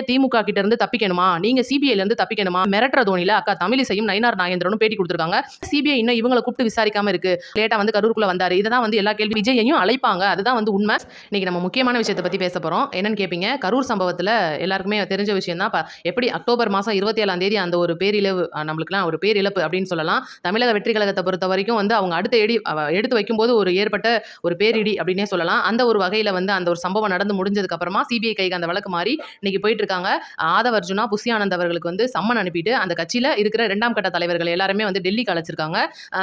திமுக கிட்ட இருந்து தப்பிக்கணுமா? நீங்க சிபிஐல இருந்து தப்பிக்கணுமா? மிரட்டுற தோனில அக்கா தமிழிசையும் நயனார் நாகேந்திரனும் பேட்டி கொடுத்துருக்காங்க. சிபிஐ இன்னும் இவங்களை கூப்பிட்டு விசாரிக்காம இருக்கு. லேட்டா வந்து கரூருக்குள்ள வந்தாரு. இதான் வந்து எல்லா கேள்வி விஜயையும் அழைப்பாங்க. அதுதான் வந்து உண்மை. இன்னைக்கு நம்ம முக்கியமான விஷயத்தை பத்தி பேச போறோம். என்னன்னு கேப்பீங்க? கரூர் சம்பவத்துல எல்லாருக்குமே தெரிஞ்ச விஷயம் தான். எப்படி அக்டோபர் மாசம் இருபத்தி ஏழாம் தேதி அந்த ஒரு பேரிழவு நம்மளுக்குலாம் ஒரு பேரிழப்பு அப்படின்னு சொல்லலாம். தமிழக வெற்றி கழகத்தை பொறுத்த வரைக்கும் வந்து அவங்க அடுத்த எடி எடுத்து வைக்கும்போது ஒரு ஏற்பட்ட ஒரு பேரிடி அப்படின்னே சொல்லலாம். அந்த ஒரு வகையில வந்து அந்த ஒரு சம்பவம் நடந்து முடிஞ்சதுக்கு அப்புறமா சிபிஐ கைக்கு அந்த வழக்கு மாறி இன்னைக்கு போயிட்டு இருக்காங்க. ஆதவ அர்ஜுனா புசி ஆனந்த் அவர்களுக்கு வந்து சம்மன் அனுப்பிட்டு அந்த கட்சியில இருக்கிற இரண்டாம் கட்ட தலைவர்கள் எல்லாருமே வந்து டெல்லிக்கு அழைச்சிருக்காங்க.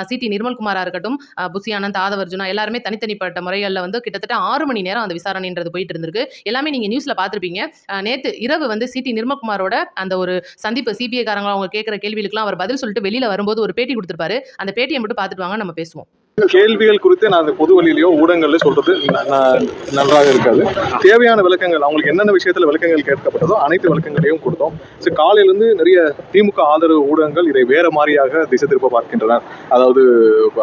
சிடி நிர்மல்குமாரா இருக்கட்டும் அஹ், புசி ஆனந்த் ஆதவ அர்ஜுனா எல்லாருமே தனித்தனிப்பட்ட முறைகளில் வந்து கிட்டத்தட்ட ஆறு மணி நேரம் அந்த விசாரணைன்றது போயிட்டு இருந்திருக்கு. எல்லாமே நீங்க நியூஸ்ல பார்த்துருப்பீங்க. நேற்று இரவு வந்து சிடி நிர்மல்குமாரோட அந்த ஒரு சந்திப்பு சிபிஐ காரங்க அவங்க கேட்கிற கேள்விகளுக்குலாம் அவர் பதில் சொல்லிட்டு வெளியில வரும்போது ஒரு பேட்டி கொடுத்துருப்பாரு. அந்த பேட்டியை மட்டும் பார்த்துட்டு வாங்க நம்ம பேசுவோம். கேள்விகள் குறித்து நான் அந்த பொது வழியிலேயோ ஊடகங்கள்ல சொல்றது ந- நன்றாக இருக்காது. தேவையான விளக்கங்கள் அவங்களுக்கு என்னென்ன விஷயத்துல விளக்கங்கள் கேட்கப்பட்டதோ அனைத்து விளக்கங்களையும் கொடுத்தோம். ஸோ காலையிலிருந்து நிறைய திமுக ஆதரவு ஊடகங்கள் இதை வேற மாதிரியாக திசை திருப்ப பார்க்கின்றன. அதாவது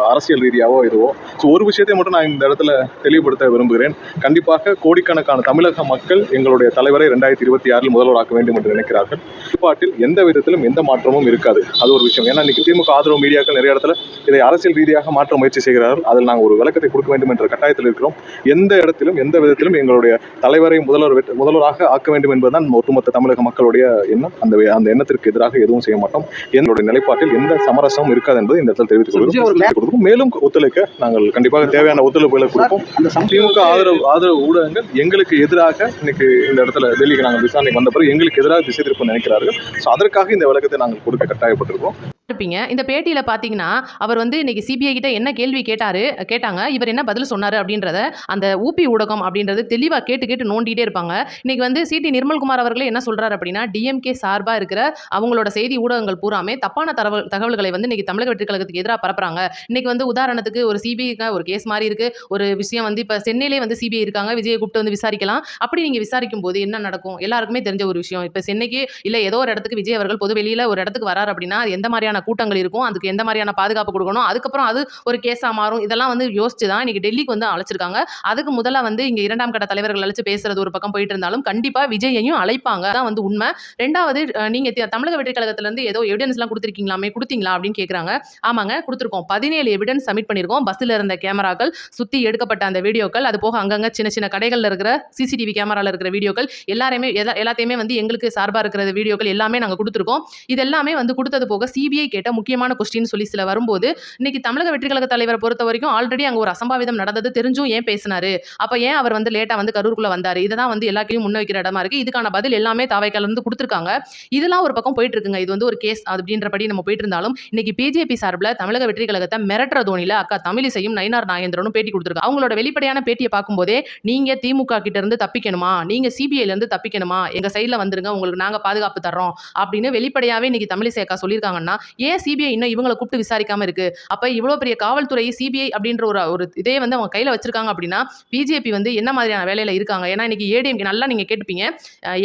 அரசியல் ரீதியாவோ இதுவோ ஸோ ஒரு விஷயத்தை மட்டும் நான் இந்த இடத்துல தெளிவுபடுத்த விரும்புகிறேன். கண்டிப்பாக கோடிக்கணக்கான தமிழக மக்கள் எங்களுடைய தலைவரை ரெண்டாயிரத்தி இருபத்தி ஆறில் முதல்வராக்க வேண்டும் என்று நினைக்கிறார்கள். நிலைப்பாட்டில் எந்த விதத்திலும் எந்த மாற்றமும் இருக்காது. அது ஒரு விஷயம். ஏன்னா இன்னைக்கு திமுக ஆதரவு மீடியாக்கள் நிறைய இடத்துல இதை அரசியல் ரீதியாக மாற்ற முயற்சி செய்கிறார்கள். அதில் நாங்கள் ஒரு விளக்கத்தை கொடுக்க வேண்டும் என்ற கட்டாயத்தில் இருக்கிறோம். எந்த இடத்திலும் எந்த விதத்திலும் எங்களுடைய தலைவரை முதல்வர் முதல்வராக ஆக்க வேண்டும் என்பதுதான் ஒட்டுமொத்த தமிழக மக்களுடைய எண்ணம். அந்த அந்த எண்ணத்திற்கு எதிராக எதுவும் செய்ய மாட்டோம். எங்களுடைய நிலைப்பாட்டில் எந்த சமரசமும் இருக்காது என்பதை இந்த இடத்தில் தெரிவித்துக் கொடுப்போம். மேலும் ஒத்துழைக்க நாங்கள் கண்டிப்பாக தேவையான ஒத்துழைப்புகளை கொடுப்போம். திமுக ஆதரவு ஆதரவு ஊடகங்கள் எங்களுக்கு எதிராக இன்னைக்கு இந்த இடத்துல டெல்லிக்கு நாங்கள் விசாரணைக்கு வந்த பிறகு எங்களுக்கு எதிராக திசை திருப்ப நினைக்கிறார்கள். ஸோ அதற்காக இந்த விளக்கத்தை நாங்கள் கொடுக்க கட்டாயப்பட்டிருக்கோம் இருப்பீங்க. இந்த பேட்டியில் பார்த்தீங்கன்னா அவர் வந்து இன்னைக்கு சிபிஐ கிட்ட என்ன கேள்வி கேட்டாரு கேட்டாங்க. இவர் என்ன பதில் சொன்னார் அப்படின்றத அந்த ஊபி ஊடகம் அப்படின்றது தெளிவாக கேட்டு கேட்டு நோண்டிகிட்டே இருப்பாங்க. இன்னைக்கு வந்து சிடி நிர்மல்குமார் அவர்களே என்ன சொல்கிறார் அப்படின்னா டிஎம்கே சார்பாக இருக்கிற அவங்களோட செய்தி ஊடகங்கள் பூராமே தப்பான தகவல் தகவல்களை வந்து இன்னைக்கு தமிழக வெற்றி கழகத்துக்கு எதிராக பரப்புறாங்க. இன்னைக்கு வந்து உதாரணத்துக்கு ஒரு சிபிஐக்கு ஒரு கேஸ் மாதிரி இருக்கு. ஒரு விஷயம் வந்து இப்போ சென்னையிலே வந்து சிபிஐ இருக்காங்க. விஜயை கூப்பிட்டு வந்து விசாரிக்கலாம். அப்படி நீங்கள் விசாரிக்கும் போது என்ன நடக்கும்? எல்லாருக்குமே தெரிஞ்ச ஒரு விஷயம். இப்போ சென்னைக்கு இல்லை ஏதோ ஒரு இடத்துக்கு விஜய் அவர்கள் பொது வெளியில் ஒரு இடத்துக்கு வரார் அப்படின்னா அது எந்த மாதிரியான கூட்டங்கள் இருக்கும். அதுக்கு எந்த மாதிரியான பாதுகாப்பு கொடுக்கணும்? அதுக்கப்புறம் அது ஒரு கேஸாக மாறும். இதெல்லாம் வந்து யோசிச்சு தான் இன்னைக்கு டெல்லிக்கு வந்து அழைச்சிருக்காங்க. அதுக்கு முதல்ல வந்து இங்கே இரண்டாம் கட்ட தலைவர்கள் அழைச்சு பேசுறது ஒரு பக்கம் போயிட்டு இருந்தாலும் கண்டிப்பாக விஜயையும் அழைப்பாங்க. தான் வந்து உண்மை. ரெண்டாவது நீங்கள் தமிழக வெற்றி ஏதோ எவிடன்ஸ்லாம் கொடுத்துருக்கீங்களாமே கொடுத்தீங்களா அப்படின்னு கேட்குறாங்க ஆமாங்க கொடுத்துருக்கோம். பதினேழு எவிடன்ஸ் சப்மிட் பண்ணியிருக்கோம். பஸ்ஸில் இருந்த கேமராக்கள் சுற்றி எடுக்கப்பட்ட அந்த வீடியோக்கள் அது போக அங்கங்கே சின்ன சின்ன கடைகளில் இருக்கிற சிசிடிவி கேமராவில் இருக்கிற வீடியோக்கள் எல்லாருமே எல்லாத்தையுமே வந்து எங்களுக்கு சார்பாக இருக்கிற வீடியோக்கள் எல்லாமே நாங்கள் கொடுத்துருக்கோம். இது எல்லாமே வந்து கொடுத்தது போக சிபிஐ கேட்ட முக்கியமான கொஸ்டின் சொல்லி சில வரும்போது இன்னைக்கு தமிழக வெற்றி கழக தலைவரை பொறுத்த வரைக்கும் ஆல்ரெடி அங்கே ஒரு அசம்பாவிதம் நடந்தது தெரிஞ்சும் ஏன் பேசினாரு? அப்போ ஏன் அவர் வந்து லேட்டா வந்து கரூருக்குள்ள இதை இதுதான் வந்து எல்லாத்தையும் முன்வைக்கிற இடமா இருக்கு. இதுக்கான பதில் எல்லாமே தாவைக்கால இருந்து கொடுத்துருக்காங்க. இதெல்லாம் ஒரு பக்கம் போயிட்டு இருக்குங்க. இது வந்து ஒரு கேஸ் அப்படின்றபடி நம்ம போயிட்டு இருந்தாலும் இன்னைக்கு பிஜேபி சார்பில் தமிழக வெற்றி கழகத்தை மிரட்டுற தோனில அக்கா தமிழிசையும் நயினார் நாகேந்திரனும் பேட்டி கொடுத்துருக்காங்க அவங்களோட வெளிப்படையான பேட்டியை பார்க்கும்போதே நீங்கள் திமுக கிட்ட இருந்து தப்பிக்கணுமா? நீங்கள் சிபிஐல இருந்து தப்பிக்கணுமா? எங்கள் சைடில் வந்துருங்க. உங்களுக்கு நாங்க பாதுகாப்பு தர்றோம் அப்படின்னு வெளிப்படையாகவே இன்னைக்கு தமிழிசை அக்கா சொல்லியிருக்காங்கன்னா ஏன் சிபிஐ இன்னும் இவங்களை கூப்பிட்டு விசாரிக்காம இருக்கு? அப்ப இவ்வளவு பெரிய காவல்துறை சிபிஐ அப்படின்ற ஒரு ஒரு இதே வந்து அவங்க கையில வச்சிருக்காங்க அப்படின்னா பிஜேபி வந்து என்ன மாதிரியான வேலையில இருக்காங்க? ஏன்னா இன்னைக்கு ஏடிஎம்கே நல்லா நீங்க கேட்டுப்பீங்க.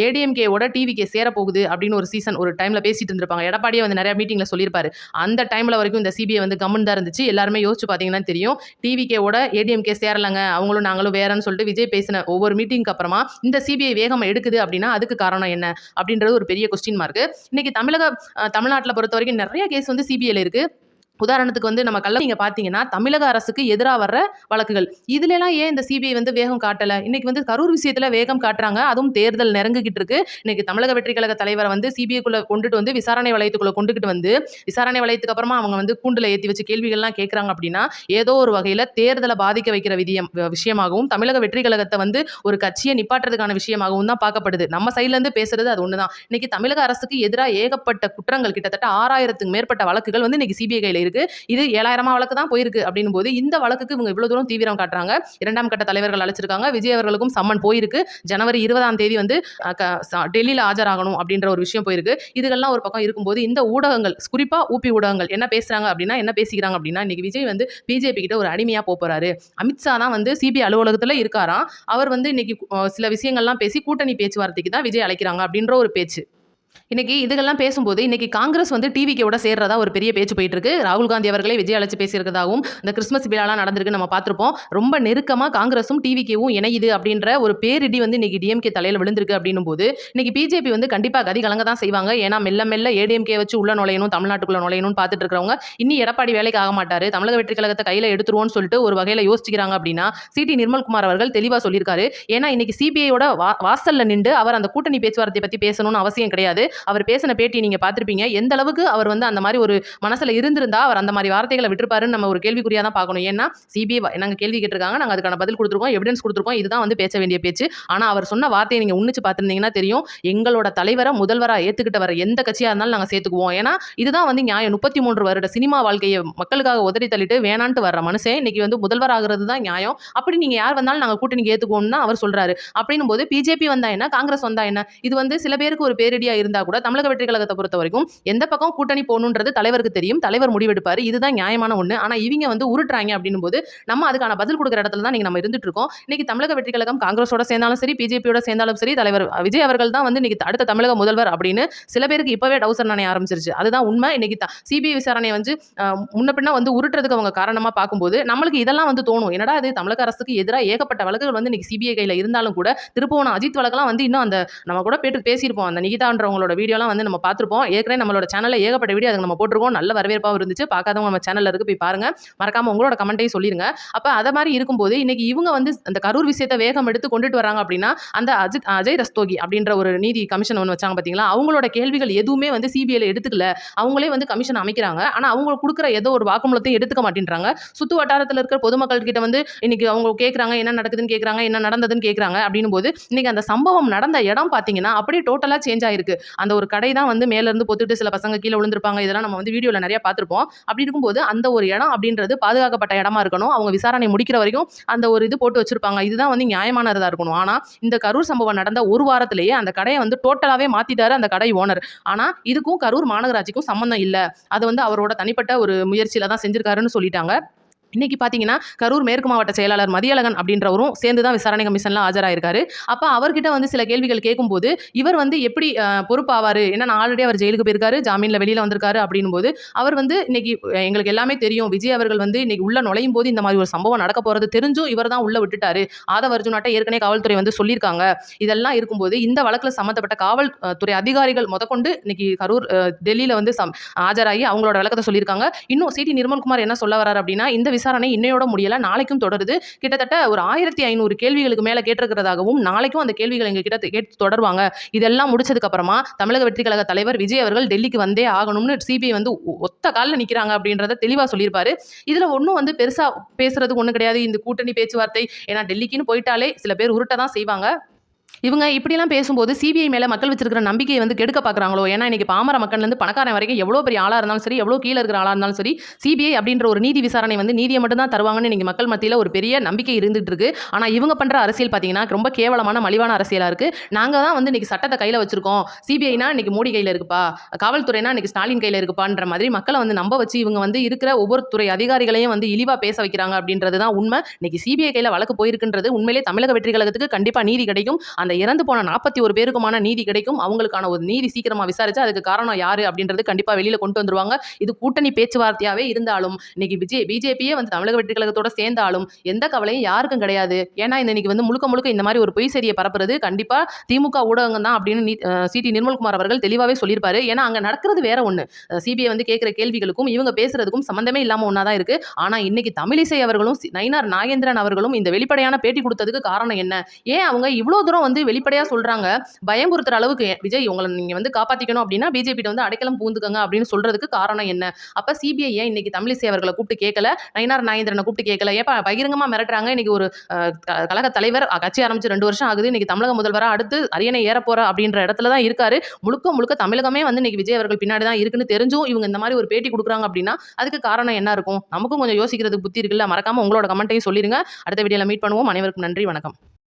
ஏடிஎம்கேவோட டிவிகே சேர போகுது அப்படின்னு ஒரு சீசன் ஒரு டைம்ல பேசிட்டு இருந்திருப்பாங்க. எடப்பாடியே வந்து நிறைய மீட்டிங்ல சொல்லியிருப்பாரு. அந்த டைம்ல வரைக்கும் இந்த சிபிஐ வந்து கம்முன்னு தான் இருந்துச்சு. எல்லாருமே யோசிச்சு பாத்தீங்கன்னா தெரியும். டிவிகேவோட ஏடிஎம்கே சேரலங்க. அவங்களும் நாங்களும் வேறன்னு சொல்லிட்டு விஜய் பேசின ஒவ்வொரு மீட்டிங்க்கு அப்புறமா இந்த சிபிஐ வேகமாக எடுக்குது அப்படின்னா அதுக்கு காரணம் என்ன? அப்படின்றது ஒரு பெரிய கொஸ்டின் மார்க் இன்னைக்கு தமிழக தமிழ்நாட்டில் பொறுத்த வரைக்கும் நிறைய கேஸ் வந்து சிபிஐல இருக்கு. உதாரணத்துக்கு வந்து நம்ம கள்ள நீங்கள் பார்த்தீங்கன்னா தமிழக அரசுக்கு எதிராக வர்ற வழக்குகள். இதுலலாம் ஏன் இந்த சிபிஐ வந்து வேகம் காட்டலை? இன்னைக்கு வந்து கரூர் விஷயத்தில் வேகம் காட்டுறாங்க. அதுவும் தேர்தல் நெருங்கிக்கிட்டு இருக்கு. இன்னைக்கு தமிழக வெற்றி கழக தலைவரை வந்து சிபிஐக்குள்ளே கொண்டுட்டு வந்து விசாரணை வளையத்துக்குள்ள கொண்டுகிட்டு வந்து விசாரணை வளையத்துக்கு அப்புறமா அவங்க வந்து கூண்டில் ஏற்றி வச்சு கேள்விகள்லாம் கேட்குறாங்க அப்படின்னா ஏதோ ஒரு வகையில் தேர்தலை பாதிக்க வைக்கிற விதியம் விஷயமாகவும் தமிழக வெற்றி கழகத்தை வந்து ஒரு கட்சியை நிப்பாட்டுறதுக்கான விஷயமாகவும் தான் பார்க்கப்படுது. நம்ம சைட்லேருந்து பேசுறது அது ஒன்று தான் இன்னைக்கு தமிழக அரசுக்கு எதிராக ஏகப்பட்ட குற்றங்கள் கிட்டத்தட்ட ஆறாயிரத்துக்கு மேற்பட்ட வழக்குகள் வந்து இன்னைக்கு சிபிஐ கையில் இருக்கு இது ஏழாயிரமா வழக்கு தான் போயிருக்கு அப்படின்னும் போது இந்த வழக்குக்கு இவங்க இவ்வளோ தூரம் தீவிரம் காட்டுறாங்க. இரண்டாம் கட்ட தலைவர்கள் அழைச்சிருக்காங்க. விஜய் அவர்களுக்கும் சம்மன் போயிருக்கு. ஜனவரி இருபதாம் தேதி வந்து டெல்லியில் க- ஆஜராகணும் அப்படின்ற ஒரு விஷயம் போயிருக்கு. இதுகள்லாம் ஒரு பக்கம் இருக்கும்போது இந்த ஊடகங்கள் குறிப்பாக ஊபி ஊடகங்கள் என்ன பேசுகிறாங்க அப்படின்னா என்ன பேசிக்கிறாங்க அப்படின்னா இன்னைக்கு விஜய் வந்து பிஜேபி கிட்ட ஒரு அடிமையாக போகிறாரு அமித்ஷா தான் வந்து சிபிஐ அலுவலகத்தில் இருக்காராம். அவர் வந்து இன்னைக்கு சில விஷயங்கள்லாம் பேசி கூட்டணி பேச்சுவார்த்தைக்கு தான் விஜய் அழைக்கிறாங்க அப்படின்ற ஒரு பேச்சு. இன்னைக்கு இதுகெல்லாம் பேசும்போது இன்னைக்கு காங்கிரஸ் வந்து டிவிக்கோட சேர்றதா ஒரு பெரிய பேச்சு போயிட்டு இருக்கு ராகுல் காந்தி அவர்களே விஜய் அழைச்சி பேசியிருக்கிறதாகவும் இந்த கிறிஸ்மஸ் விழாலாம் நடந்திருக்கு நம்ம பார்த்துருப்போம். ரொம்ப நெருக்கமாக காங்கிரஸும் டிவிக்கேவும் இணையுது அப்படின்ற ஒரு பேரிடி வந்து இன்னைக்கு டிஎம்கே தலையில் விழுந்திருக்கு அப்படின்னும் போது இன்னைக்கு பிஜேபி வந்து கண்டிப்பாக கதி கலங்க தான் செய்வாங்க. ஏன்னா மெல்ல மெல்ல ஏடிஎம்கே வச்சு உள்ள நுழையணும் தமிழ்நாட்டுக்குள்ள நுழையணும்னு பார்த்துட்டு இருக்கிறவங்க இன்னி எடப்பாடி வேலைக்கு ஆக மாட்டாரு. தமிழக வெற்றி கழகத்தை கையில் எடுத்துருவோம்னு சொல்லிட்டு ஒரு வகையில் யோசிக்கிறாங்க அப்படின்னா சிடி நிர்மல்குமார் அவர்கள் தெளிவாக சொல்லியிருக்காரு. ஏன்னா இன்னைக்கு சிபிஐயோட வா வாசல்ல நின்று அவர் அந்த கூட்டணி பேச்சுவார்த்தை பற்றி பேசணும்னு அவசியம் கிடையாது. அவர் பேசின பேட்டி நீங்கள் பார்த்துருப்பீங்க. எந்த அளவுக்கு அவர் வந்து அந்த மாதிரி ஒரு மனசில் இருந்திருந்தா அவர் அந்த மாதிரி வார்த்தைகளை விட்டுருப்பாருன்னு நம்ம ஒரு கேள்விக்குறியாக தான் பார்க்கணும். ஏன்னா சிபிஐ நாங்கள் கேள்வி கேட்டிருக்காங்க. நாங்கள் அதுக்கான பதில் கொடுத்துருக்கோம் எவிடன்ஸ் கொடுத்துருக்கோம். இதுதான் வந்து பேச வேண்டிய பேச்சு. ஆனால் அவர் சொன்ன வார்த்தையை நீங்கள் உன்னிச்சு பார்த்துருந்தீங்கன்னா தெரியும். எங்களோட தலைவரை முதல்வராக ஏற்றுக்கிட்ட வர எந்த கட்சியாக இருந்தாலும் நாங்கள் சேர்த்துக்குவோம். ஏன்னா இதுதான் வந்து நியாயம். முப்பத்தி மூன்று வருட சினிமா வாழ்க்கையை மக்களுக்காக உதறி தள்ளிட்டு வேணான்ட்டு வர்ற மனுஷன் இன்னைக்கு வந்து முதல்வர் ஆகிறது தான் நியாயம். அப்படி நீங்கள் யார் வந்தாலும் நாங்கள் கூட்டணிக்கு ஏற்றுக்குவோம்னு தான் அவர் சொல்கிறாரு அப்படின்னும் போது பிஜேபி வந்தா என்ன? காங்கிரஸ் வந்தா என்ன? இது வந்து சில பேருக்கு ஒரு பேரடியாக இருந்த இருந்தா கூட தமிழக வெற்றி கழகத்தை பொறுத்த வரைக்கும் எந்த பக்கம் கூட்டணி போகணுன்றது தலைவருக்கு தெரியும். தலைவர் முடிவெடுப்பார். இதுதான் நியாயமான ஒன்று ஆனால் இவங்க வந்து உருட்டுறாங்க அப்படின்னும் போது நம்ம அதுக்கான பதில் கொடுக்குற இடத்துல தான் நீங்கள் நம்ம இருந்துட்டு இருக்கோம். இன்னைக்கு தமிழக வெற்றி கழகம் காங்கிரஸோட சேர்ந்தாலும் சரி பிஜேபியோட சேர்ந்தாலும் சரி தலைவர் விஜய் அவர்கள் தான் வந்து இன்னைக்கு அடுத்த தமிழக முதல்வர் அப்படின்னு சில பேருக்கு இப்பவே டவுசர் நாணய ஆரம்பிச்சிருச்சு. அதுதான் உண்மை. இன்னைக்கு சிபிஐ விசாரணை வந்து முன்ன பின்ன வந்து உருட்டுறதுக்கு அவங்க காரணமா பார்க்கும்போது நம்மளுக்கு இதெல்லாம் வந்து தோணும். என்னடா அது தமிழக அரசுக்கு எதிராக ஏகப்பட்ட வழக்குகள் வந்து இன்னைக்கு சிபிஐ கையில் இருந்தாலும் கூட திருப்போன அஜித் வழக்கெல்லாம் வந்து இன்னும் அந்த நம்ம கூட பேட்டு பேசியிருப்போம். அந்த நிகிதான்றவங்களோட வீடியோலாம் வந்து நம்ம பார்த்துருப்போம். ஏற்கனவே நம்மளோட சேனலில் ஏகப்பட்ட வீடியோ அதுக்கு நம்ம போட்டிருக்கோம். நல்ல வரவேற்பாகவும் இருந்துச்சு. பார்க்காதவங்க நம்ம சேனலில் இருக்கு போய் பாருங்கள் மறக்காமல் உங்களோட கமெண்ட்டையும் சொல்லிடுங்க அப்போ அதை மாதிரி இருக்கும்போது இன்றைக்கி இவங்க வந்து அந்த கரூர் விஷயத்தை வேகம் எடுத்து கொண்டுட்டு வராங்க அப்படின்னா அந்த அஜித் அஜய் ரஸ்தோகி அப்படின்ற ஒரு நீதி கமிஷன் ஒன்று வச்சாங்க பார்த்தீங்களா அவங்களோட கேள்விகள் எதுவுமே வந்து சிபிஐயில் எடுத்துக்கல. அவங்களே வந்து கமிஷன் அமைக்கிறாங்க. ஆனால் அவங்க கொடுக்குற ஏதோ ஒரு வாக்குமூலத்தையும் எடுத்துக்க மாட்டேன்றாங்க. சுத்து வட்டாரத்தில் இருக்கிற பொதுமக்கள் கிட்ட வந்து இன்னைக்கு அவங்க கேட்குறாங்க என்ன நடக்குதுன்னு கேட்குறாங்க என்ன நடந்ததுன்னு கேட்குறாங்க அப்படின்னும் போது இன்னைக்கு அந்த சம்பவம் நடந்த இடம் பார்த்தீங்கன்னா அப்படியே டோட்டலாக சேஞ்ச் ஆயிருக்கு. அந்த ஒரு கடை தான் வந்து மேலேருந்து பொத்துட்டு சில பசங்க கீழே விழுந்திருப்பாங்க. இதெல்லாம் நம்ம வந்து வீடியோவில் நிறையா பார்த்துருப்போம். அப்படி இருக்கும்போது அந்த ஒரு இடம் அப்படின்றது பாதுகாக்கப்பட்ட இடமா இருக்கணும். அவங்க விசாரணை முடிக்கிற வரைக்கும் அந்த ஒரு இது போட்டு வச்சிருப்பாங்க. இதுதான் வந்து நியாயமானதாக இருக்கணும். ஆனால் இந்த கரூர் சம்பவம் நடந்த ஒரு வாரத்திலேயே அந்த கடையை வந்து டோட்டலாகவே மாற்றிட்டாரு அந்த கடை ஓனர் ஆனால் இதுக்கும் கரூர் மாநகராட்சிக்கும் சம்மந்தம் இல்லை. அது வந்து அவரோட தனிப்பட்ட ஒரு முயற்சியில் தான் செஞ்சிருக்காருன்னு சொல்லிட்டாங்க. இன்றைக்கி பார்த்தீங்கன்னா கரூர் மேற்கு மாவட்ட செயலாளர் மதியழகன் அப்படின்றவரும் சேர்ந்து தான் விசாரணை கமிஷனில் ஆஜராயிருக்காரு. அப்போ அவர்கிட்ட வந்து சில கேள்விகள் கேட்கும்போது இவர் வந்து எப்படி பொறுப்பாவார்? ஏன்னா நான் ஆல்ரெடி அவர் ஜெயிலுக்கு போயிருக்காரு ஜாமீனில் வெளியில் வந்திருக்காரு அப்படின்போது அவர் வந்து இன்னைக்கு எங்களுக்கு எல்லாமே தெரியும். விஜய் அவர்கள் வந்து இன்னைக்கு உள்ள நுழையும் போது இந்த மாதிரி ஒரு சம்பவம் நடக்க போகிறது தெரிஞ்சும் இவர் தான் உள்ளே விட்டுட்டாரு. ஆதவ அர்ஜுனாட்ட ஏற்கனவே காவல்துறை வந்து சொல்லியிருக்காங்க. இதெல்லாம் இருக்கும்போது இந்த வழக்கில் சம்மந்தப்பட்ட காவல்துறை அதிகாரிகள் முதற்கொண்டு இன்னைக்கு கரூர் டெல்லியில் வந்து சம் ஆஜராகி அவங்களோட விளக்கத்தை சொல்லியிருக்காங்க. இன்னும் சிடி நிர்மல்குமார் என்ன சொல்ல வரார் அப்படின்னா இந்த விசாரணை இன்னையோட முடியல. நாளைக்கும் தொடருது. கிட்டத்தட்ட ஒரு ஆயிரத்தி ஐநூறு கேள்விகளுக்கு மேல கேட்டிருக்கிறதாகவும் நாளைக்கும் அந்த கேள்விகள் எங்கள் கிட்ட கேட்டு தொடருவாங்க. இதெல்லாம் முடிச்சதுக்கு அப்புறமா தமிழக வெற்றி கழக தலைவர் விஜய் அவர்கள் டெல்லிக்கு வந்தே ஆகணும்னு சிபிஐ வந்து ஒத்த காலில் நிற்கிறாங்க அப்படின்றத தெளிவாக சொல்லியிருப்பாரு. இதுல ஒன்றும் வந்து பெருசா பேசுறதுக்கு ஒன்றும் கிடையாது. இந்த கூட்டணி பேச்சுவார்த்தை ஏன்னா டெல்லிக்குன்னு போயிட்டாலே சில பேர் உருட்ட தான் செய்வாங்க. இவங்க இப்படிலாம் பேசும்போது சிபிஐ மேலே மக்கள் வச்சிருக்கிற நம்பிக்கையை வந்து கெடுக்க பார்க்குறாங்களோ ஏன்னா இன்னைக்கு பாமர மக்கள்லேருந்து பணக்காரன் வரைக்கும் எவ்வளோ பெரிய ஆளாக இருந்தாலும் சரி எவ்வளோ கீழே இருக்கிற ஆளாக இருந்தாலும் சரி சிபிஐ அப்படின்ற ஒரு நீதி விசாரணை வந்து நீதியை மட்டும் தான் தருவாங்கன்னு இன்றைக்கி மக்கள் மத்தியில் ஒரு பெரிய நம்பிக்கை இருந்துட்டு இருக்கு. ஆனால் இவங்க பண்ணுற அரசியல் பார்த்தீங்கன்னா ரொம்ப கேவலமான மலிவான அரசியலாக இருக்குது நாங்கள் தான் வந்து இன்றைக்கி சட்டத்தை கையில் வச்சிருக்கோம். சிபிஐனா இன்னைக்கு மோடி கையில் இருக்குப்பா. காவல்துறைனா இன்றைக்கி ஸ்டாலின் கையில் இருக்குப்பான்ற மாதிரி மக்களை வந்து நம்ப வச்சு இவங்க வந்து இருக்கிற ஒவ்வொரு துறை அதிகாரிகளையும் வந்து இழிவாக பேச வைக்கிறாங்க அப்படின்றது தான் உண்மை. இன்றைக்கி சிபிஐ கையில் வழக்கு போயிருக்குன்றது உண்மையிலே தமிழக வெற்றி கழகத்துக்கு கண்டிப்பாக நீதி கிடைக்கும். அந்த இறந்து போன நாற்பத்தி ஒரு பேருக்குமான நீதி கிடைக்கும். அவங்களுக்கான ஒரு நீதி சீக்கிரமாக விசாரிச்சு அதுக்கு காரணம் யாரு அப்படின்றது கண்டிப்பாக வெளியில் கொண்டு வந்துருவாங்க. இது கூட்டணி பேச்சுவார்த்தையாகவே இருந்தாலும் இன்னைக்கு விஜய் பிஜேபியே வந்து தமிழக வெற்றி கழகத்தோட சேர்ந்தாலும் எந்த கவலையும் யாருக்கும் கிடையாது. ஏன்னா இந்த இன்னைக்கு வந்து முழுக்க முழுக்க இந்த மாதிரி ஒரு பொய் செய்தியை பரப்புறது கண்டிப்பாக திமுக ஊடகங்கள் தான் அப்படின்னு சிடி நிர்மல்குமார் அவர்கள் தெளிவாகவே சொல்லியிருப்பாரு. ஏன்னா அங்கே நடக்கிறது வேற ஒன்று சிபிஐ வந்து கேட்குற கேள்விகளுக்கும் இவங்க பேசுறதுக்கும் சம்மந்தமே இல்லாமல் ஒன்றா தான் இருக்கு. ஆனால் இன்னைக்கு தமிழிசை அவர்களும் நயினார் நாகேந்திரன் அவர்களும் இந்த வெளிப்படையான பேட்டி கொடுத்ததுக்கு காரணம் என்ன? ஏன் அவங்க இவ்வளோ தூரம் வந்து வெளிப்படையாக சொல்றாங்க. பயமுறுத்துற அளவுக்கு விஜய் உங்களை நீங்கள் வந்து காப்பாற்றிக்கணும் அப்படின்னா பிஜேபி வந்து அடைக்கலம் பூந்துக்கங்க அப்படின்னு சொல்றதுக்கு காரணம் என்ன? அப்போ சிபிஐ ஏன் இன்னைக்கு தமிழிசை அவர்களை கூப்பிட்டு கேட்கல நயினார் நாயந்திரனை கூப்பிட்டு கேட்கல ஏப்பா பகிரங்கமாக மிரட்டுறாங்க? இன்னைக்கு ஒரு க- கழக தலைவர் கட்சி ஆரம்பிச்சு ரெண்டு வருஷம் ஆகுது. இன்னைக்கு தமிழக முதல்வராக அடுத்து அரியணை ஏற போகிற அப்படின்ற இடத்துல தான் இருக்காரு. முழுக்க முழுக்க தமிழகமே வந்து இன்னைக்கு விஜய் அவர்கள் பின்னாடி தான் இருக்குன்னு தெரிஞ்சும் இவங்க இந்த மாதிரி ஒரு பேட்டி கொடுக்குறாங்க அப்படின்னா அதுக்கு காரணம் என்ன இருக்கும்? நமக்கும் கொஞ்சம் யோசிக்கிறதுக்கு புத்தி இருக்குல்ல? மறக்காம உங்களோட கமெண்ட்டையும் சொல்லிடுங்க அடுத்த வீடியோவில் மீட் பண்ணுவோம். அனைவருக்கும் நன்றி வணக்கம்.